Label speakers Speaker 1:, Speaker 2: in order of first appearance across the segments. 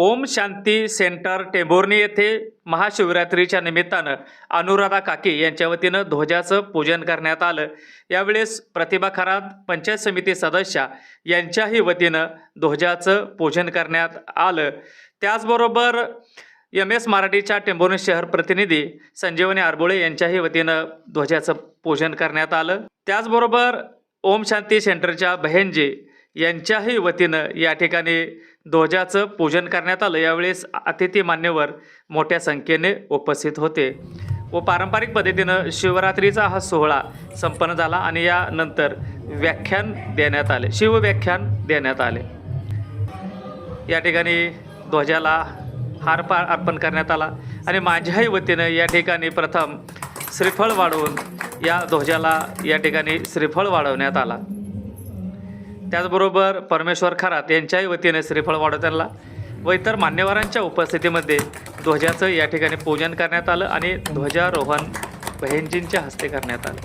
Speaker 1: Om Shanti centre टेंभोर्णी येथे महाशिवरात्रीच्या निमित्तानं अनुराधा काके यांच्या वतीनं ध्वजाचं पूजन करण्यात आलं. यावेळेस प्रतिभा खरात पंचायत समिती सदस्या यांच्याही वतीनं ध्वजाचं पूजन करण्यात आलं. त्याचबरोबर एम एस मराठीच्या टेंभोर्णी शहर प्रतिनिधी संजीवनी आरबोळे यांच्याही वतीनं ध्वजाचं पूजन करण्यात आलं. त्याचबरोबर ओम शांती सेंटरच्या बहेनजी यांच्याही वतीनं या ठिकाणी ध्वजाचं पूजन करण्यात आलं. यावेळेस अतिथी मान्यवर मोठ्या संख्येने उपस्थित होते व पारंपरिक पद्धतीनं शिवरात्रीचा हा सोहळा संपन्न झाला आणि यानंतर व्याख्यान देण्यात आले. शिवव्याख्यान देण्यात आले. या ठिकाणी ध्वजाला हार पार अर्पण करण्यात आला आणि माझ्याही वतीनं या ठिकाणी प्रथम श्रीफळ वाढवून या ध्वजाला या ठिकाणी श्रीफळ वाढवण्यात आला. त्याचबरोबर परमेश्वर खरात यांच्याही वतीने श्रीफळ वाढवताना व इतर मान्यवरांच्या उपस्थितीमध्ये ध्वजाचं या ठिकाणी पूजन करण्यात आलं आणि ध्वजारोहण बहिणजींच्या हस्ते करण्यात आलं.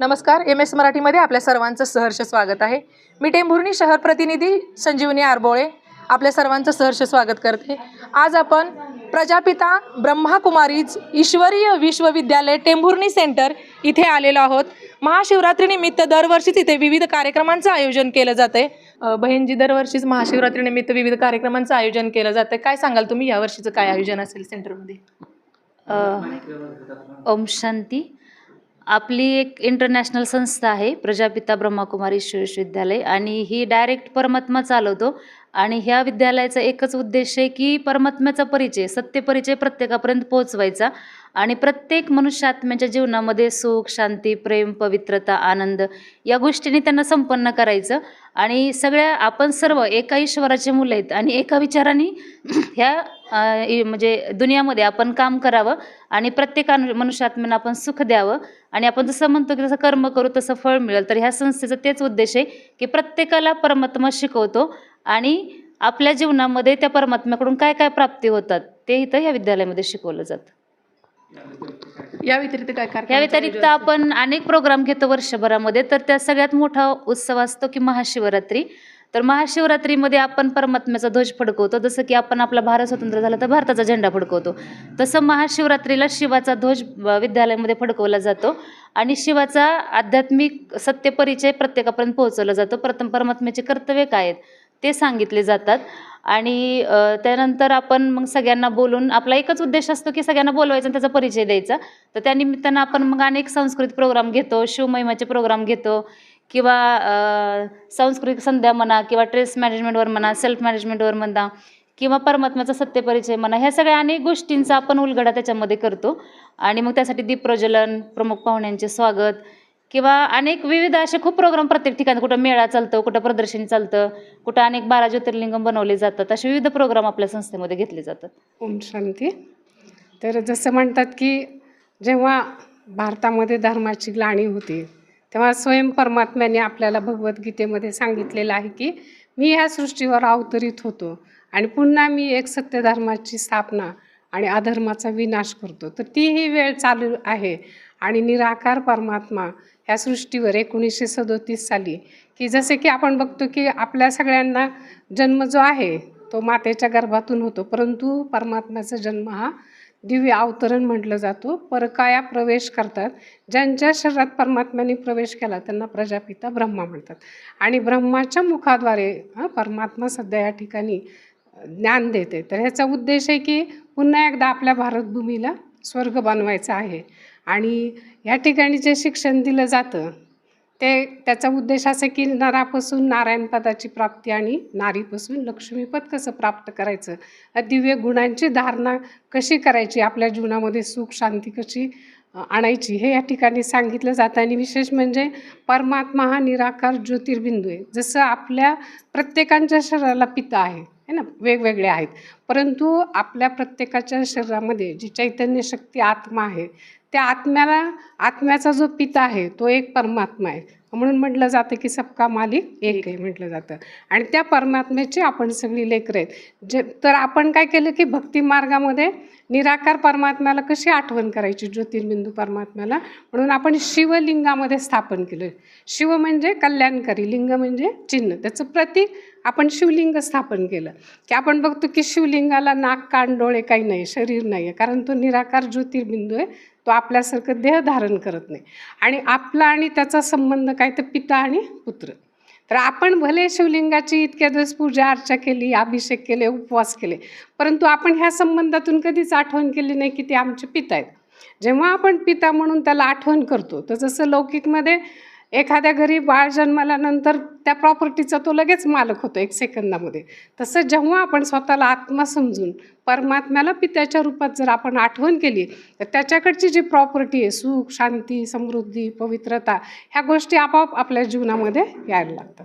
Speaker 2: नमस्कार एम एस मराठीमध्ये आपल्या सर्वांचं सहर्ष स्वागत आहे. मी टेंभुर्णी शहर प्रतिनिधी संजीवनी आरबोळे. आपल्या सर्वांचं सहर्ष स्वागत करते. आज आपण प्रजापिता ब्रह्माकुमारीज ईश्वरीय विश्वविद्यालय टेंभुर्णी सेंटर इथे आलेलो आहोत. महाशिवरात्रीनिमित्त दरवर्षीच इथे विविध कार्यक्रमांचं आयोजन केलं जाते बहीणजी दरवर्षीच महाशिवरात्रीनिमित्त विविध कार्यक्रमांचं आयोजन केलं जातं काय सांगाल तुम्ही यावर्षीचं काय आयोजन असेल सेंटरमध्ये?
Speaker 3: ओम शांती. आपली एक इंटरनॅशनल संस्था आहे प्रजापिता ब्रह्माकुमारी विश्वविद्यालय. आणि ही डायरेक्ट परमात्मा चालवतो. आणि ह्या विद्यालयाचा एकच उद्देश आहे की परमात्म्याचा परिचय सत्य परिचय प्रत्येकापर्यंत पोहोचवायचा. आणि प्रत्येक मनुष्यात्म्याच्या जीवनामध्ये सुख शांती प्रेम पवित्रता आनंद या गोष्टींनी त्यांना संपन्न करायचं. आणि सगळ्या आपण सर्व एका ईश्वराचे मुलं आहेत आणि एका विचाराने ह्या म्हणजे दुनियामध्ये आपण काम करावं आणि प्रत्येक अनु- मनुष्यात्म्यानं आपण सुख द्यावं. आणि आपण जसं म्हणतो की जसं कर्म करू तसं फळ मिळेल. तर ह्या संस्थेचा तेच उद्देश आहे की प्रत्येकाला परमात्मा शिकवतो आणि आपल्या जीवनामध्ये त्या परमात्म्याकडून काय काय प्राप्ती होतात ते इथं या विद्यालयामध्ये शिकवलं जातं.
Speaker 2: या व्यतिरिक्त काय
Speaker 3: या व्यतिरिक्त आपण अनेक प्रोग्राम घेतो वर्षभरामध्ये. तर त्यात सगळ्यात मोठा उत्सव असतो की महाशिवरात्री. तर महाशिवरात्रीमध्ये आपण परमात्म्याचा ध्वज फडकवतो. जसं की आपण आपला भारत स्वतंत्र झाला तर भारताचा झेंडा फडकवतो. तसं महाशिवरात्रीला शिवाचा ध्वज विद्यालयामध्ये फडकवला जातो. आणि शिवाचा आध्यात्मिक सत्य परिचय प्रत्येकापर्यंत पोहोचवला जातो. प्रथम परमात्म्याचे कर्तव्य काय आहेत ते सांगितले जातात. आणि त्यानंतर आपण मग सगळ्यांना बोलून आपला एकच उद्देश असतो की सगळ्यांना बोलवायचा आणि त्याचा परिचय द्यायचा. तर त्यानिमित्तानं आपण मग अनेक सांस्कृतिक प्रोग्राम घेतो शिवमहिमाचे प्रोग्राम घेतो. किंवा सांस्कृतिक संध्या म्हणा किंवा ट्रेस मॅनेजमेंटवर म्हणा सेल्फ मॅनेजमेंटवर म्हणा किंवा परमात्म्याचा सत्यपरिचय म्हणा ह्या सगळ्या अनेक गोष्टींचा आपण उलगडा त्याच्यामध्ये करतो. आणि मग त्यासाठी दीप प्रज्वलन प्रमुख पाहुण्यांचे स्वागत किंवा अनेक विविध असे खूप प्रोग्राम प्रत्येक ठिकाणी कुठं मेळा चालतो कुठं प्रदर्शन चालतं कुठं अनेक बारा ज्योतिर्लिंगम बनवले जातात असे विविध प्रोग्राम आपल्या संस्थेमध्ये घेतले जातात.
Speaker 4: ओम शांती. तर जसं म्हणतात की जेव्हा भारतामध्ये धर्माची ग्लाणी होती तेव्हा स्वयं परमात्म्याने आपल्याला भगवद्गीतेमध्ये सांगितलेलं आहे की मी ह्या सृष्टीवर अवतरित होतो आणि पुन्हा मी एक सत्यधर्माची स्थापना आणि अधर्माचा विनाश करतो. तर ती ही वेळ चालू आहे आणि निराकार परमात्मा ह्या सृष्टीवर एकोणीसशे सदोतीस साली की जसे की आपण बघतो की आपल्या सगळ्यांना जन्म जो आहे तो मातेच्या गर्भातून होतो परंतु परमात्म्याचा जन्म हा दिव्य अवतरण म्हटलं जातो. परकाया प्रवेश करतात. ज्यांच्या शरीरात परमात्म्याने प्रवेश केला त्यांना प्रजापिता ब्रह्मा म्हणतात. आणि ब्रह्माच्या मुखाद्वारे परमात्मा सध्या या ठिकाणी ज्ञान देते. तर ह्याचा उद्देश आहे की पुन्हा एकदा आपल्या भारतभूमीला स्वर्ग बनवायचा आहे. आणि या ठिकाणी जे शिक्षण दिलं जातं ते त्याचा उद्देश असा की नरापासून नारायणपदाची प्राप्ती आणि नारीपासून लक्ष्मीपद कसं प्राप्त करायचं? दिव्य गुणांची धारणा कशी करायची? आपल्या जीवनामध्ये सुख शांती कशी आणायची? हे या ठिकाणी सांगितलं जातं आणि विशेष म्हणजे परमात्मा हा निराकार ज्योतिर्बिंदू आहे. जसं आपल्या प्रत्येकांच्या शरीराला पिता आहे है ना? वेगवेगळे आहेत. परंतु आपल्या प्रत्येकाच्या शरीरामध्ये जी चैतन्य शक्ती आत्मा आहे त्या आत्म्याला आत्म्याचा जो पिता आहे तो एक परमात्मा आहे. म्हणून म्हटलं जातं की सबका मालिक एक आहे म्हटलं जातं. आणि त्या परमात्म्याची आपण सगळी लेकरं आहेत. जे तर आपण काय केलं की भक्ती मार्गामध्ये निराकार परमात्म्याला कशी आठवण करायची ज्योतिर्बिंदू परमात्म्याला? म्हणून आपण शिवलिंगामध्ये स्थापन केलं शिव म्हणजे कल्याणकारी लिंग म्हणजे चिन्ह. त्याचं प्रतीक आपण शिवलिंग स्थापन केलं. की आपण बघतो की शिवलिंगाला नाक कान डोळे काही नाही शरीर नाही आहे कारण तो निराकार ज्योतिर्बिंदू आहे. तो आपल्यासारखं देह धारण करत नाही. आणि आपला आणि त्याचा संबंध काय? तर पिता आणि पुत्र. तर आपण भले शिवलिंगाची इतक्या दिवस पूजा अर्चा केली अभिषेक केले उपवास केले परंतु आपण ह्या संबंधातून कधीच आठवण केली नाही की ते आमचे पिता आहेत. जेव्हा आपण पिता म्हणून त्याला आठवण करतो तर जसं लौकिकमध्ये एखाद्या घरी बाळ जन्माल्यानंतर त्या प्रॉपर्टीचा तो लगेच मालक होतो एक सेकंदामध्ये. तसं जेव्हा आपण स्वतःला आत्मा समजून परमात्म्याला पित्याच्या रूपात जर आपण आठवण केली तर त्याच्याकडची जी प्रॉपर्टी आहे सुख शांती समृद्धी पवित्रता ह्या गोष्टी आपोआप आपल्या जीवनामध्ये यायला लागतात.